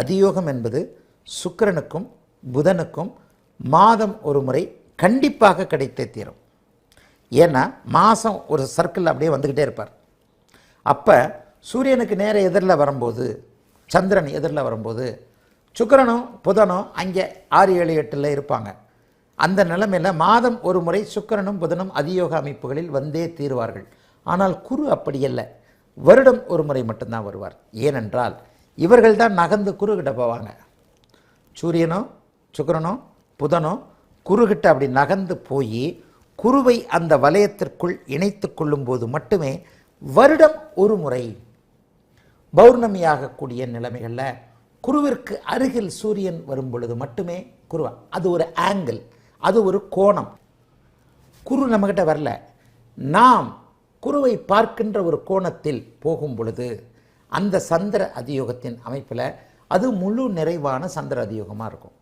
அதியோகம் என்பது சுக்கிரனுக்கும் புதனுக்கும் மாதம் ஒரு முறை கண்டிப்பாக கிடைத்தே தீரும். ஏன்னா மாதம் ஒரு சர்க்கிள் அப்படியே வந்துக்கிட்டே இருப்பார். அப்போ சூரியனுக்கு நேர எதிரில் வரும்போது சந்திரன் எதிரில் வரும்போது சுக்கரனும் புதனும் அங்கே ஆறு ஏழு எட்டில் இருப்பாங்க. அந்த நிலைமையில் மாதம் ஒரு முறை சுக்கிரனும் புதனும் அதியோக அமைப்புகளில் வந்தே தீருவார்கள். ஆனால் குரு அப்படியல்ல வருடம் ஒரு முறை மட்டும்தான் வருவார். ஏனென்றால் இவர்கள் தான் நகர்ந்து குருகிட்ட போவாங்க. சூரியனோ சுக்கரனோ புதனோ குருகிட்ட அப்படி நகர்ந்து போய் குருவை அந்த வலயத்திற்குள் இணைத்து கொள்ளும்போது மட்டுமே வருடம் ஒரு முறை பௌர்ணமியாகக்கூடிய நிலைமைகளில் குருவிற்கு அருகில் சூரியன் வரும் பொழுது மட்டுமே குருவா. அது ஒரு ஆங்கிள் அது ஒரு கோணம். குரு நம்மக்கிட்ட வரல. நாம் குருவை பார்க்கின்ற ஒரு கோணத்தில் போகும் பொழுது அந்த சந்திர அதியோகத்தின் அமைப்பில் அது முழு நிறைவான சந்திர அதியோகமாக இருக்கும்.